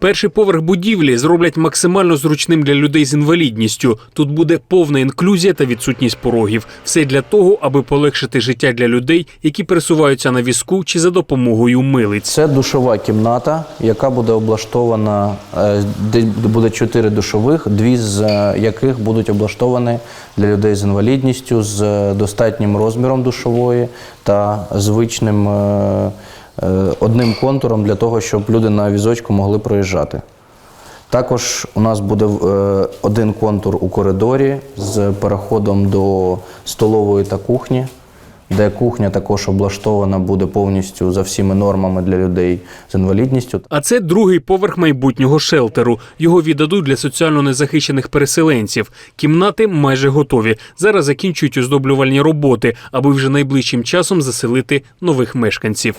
Перший поверх будівлі зроблять максимально зручним для людей з інвалідністю. Тут буде повна інклюзія та відсутність порогів. Все для того, аби полегшити життя для людей, які пересуваються на візку чи за допомогою милиць. Це душова кімната, яка буде облаштована, е, де буде чотири душових, дві з е, яких будуть облаштовані для людей з інвалідністю, з е, достатнім розміром душової та звичним одним контуром для того, щоб люди на візочку могли проїжджати. Також у нас буде е, один контур у коридорі з переходом до столової та кухні, де кухня також облаштована буде повністю за всіми нормами для людей з інвалідністю. А це другий поверх майбутнього шелтеру. Його віддадуть для соціально незахищених переселенців. Кімнати майже готові. Зараз закінчують оздоблювальні роботи, аби вже найближчим часом заселити нових мешканців.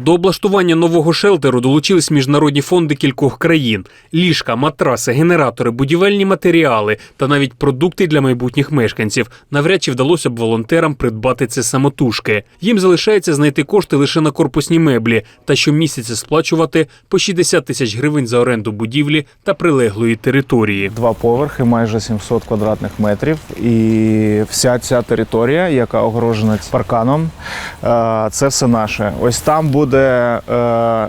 До облаштування нового шелтеру долучились міжнародні фонди кількох країн: ліжка, матраси, генератори, будівельні матеріали та навіть продукти для майбутніх мешканців. Навряд чи вдалося б волонтерам придбати це самотужки. Їм залишається знайти кошти лише на корпусні меблі та щомісяця сплачувати по 60 тисяч гривень за оренду будівлі та прилеглої території. Два поверхи, майже 700 квадратних метрів. І вся ця територія, яка огорожена парканом, це все наше. Ось там буде е, е,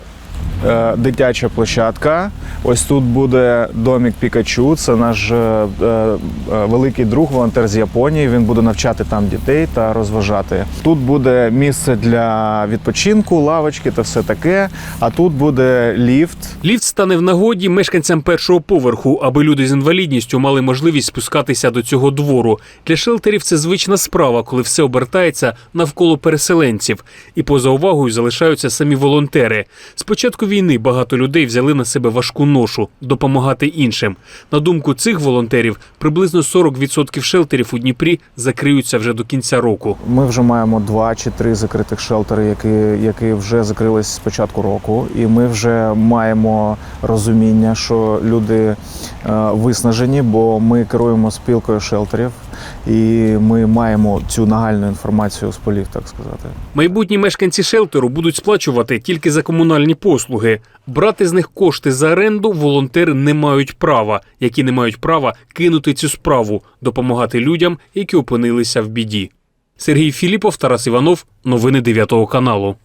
дитяча площадка. Ось тут буде домік Пікачу. Це наш е, е, великий друг, волонтер з Японії. Він буде навчати там дітей та розважати. Тут буде місце для відпочинку, лавочки та все таке. А тут буде ліфт. Ліфт стане в нагоді мешканцям першого поверху, аби люди з інвалідністю мали можливість спускатися до цього двору. Для шелтерів це звична справа, коли все обертається навколо переселенців. І поза увагою залишаються самі волонтери. З початку війни багато людей взяли на себе важку ношу допомагати іншим. На думку цих волонтерів, приблизно 40% шелтерів у Дніпрі закриються вже до кінця року. Ми вже маємо два чи три закритих шелтери, які, які вже закрились з початку року, і ми вже маємо розуміння, що люди виснажені, бо ми керуємо спілкою шелтерів, і ми маємо цю нагальну інформацію з полів, так сказати. Майбутні мешканці шелтеру будуть сплачувати тільки за комунальні послуги. Брати з них кошти за оренду волонтери не мають права, які не мають права кинути цю справу, допомагати людям, які опинилися в біді. Сергій Філіпов, Тарас Іванов, новини 9 каналу.